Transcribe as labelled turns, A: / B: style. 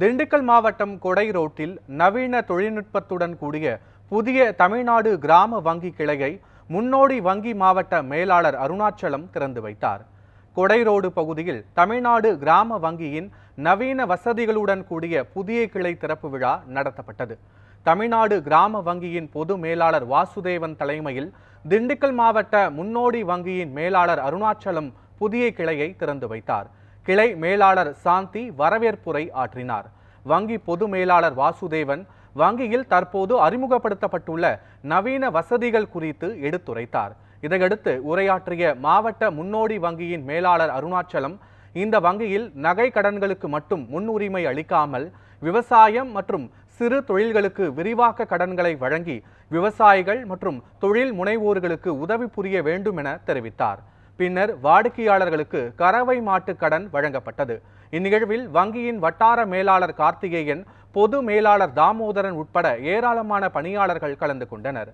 A: திண்டுக்கல் மாவட்டம் கொடை ரோட்டில் நவீன தொழில்நுட்பத்துடன் கூடிய புதிய தமிழ்நாடு கிராம வங்கி கிளையை முன்னோடி வங்கி மாவட்ட மேலாளர் அருணாச்சலம் திறந்து வைத்தார். கொடை ரோடு பகுதியில் தமிழ்நாடு கிராம வங்கியின் நவீன வசதிகளுடன் கூடிய புதிய கிளை திறப்பு விழா நடத்தப்பட்டது. தமிழ்நாடு கிராம வங்கியின் பொது மேலாளர் வாசுதேவன் தலைமையில் திண்டுக்கல் மாவட்ட முன்னோடி வங்கியின் மேலாளர் அருணாச்சலம் புதிய கிளையை திறந்து வைத்தார். கிளை மேலாளர் சாந்தி வரவேற்புரை ஆற்றினார். வங்கி பொது மேலாளர் வாசுதேவன் வங்கியில் தற்போது அறிமுகப்படுத்தப்பட்டுள்ள நவீன வசதிகள் குறித்து எடுத்துரைத்தார். இதையடுத்து உரையாற்றிய மாவட்ட முன்னோடி வங்கியின் மேலாளர் அருணாச்சலம் இந்த வங்கியில் நகை கடன்களுக்கு மட்டும் முன்னுரிமை அளிக்காமல் விவசாயம் மற்றும் சிறு தொழில்களுக்கு விரிவாக்க கடன்களை வழங்கி விவசாயிகள் மற்றும் தொழில் முனைவோர்களுக்கு உதவி புரிய வேண்டும் என தெரிவித்தார். பின்னர் வாடிக்கையாளர்களுக்கு கறவை மாட்டு கடன் வழங்கப்பட்டது. இந்நிகழ்வில் வங்கியின் வட்டார மேலாளர் கார்த்திகேயன் பொது மேலாளர் தாமோதரன் உட்பட ஏராளமான பணியாளர்கள் கலந்து கொண்டனர்.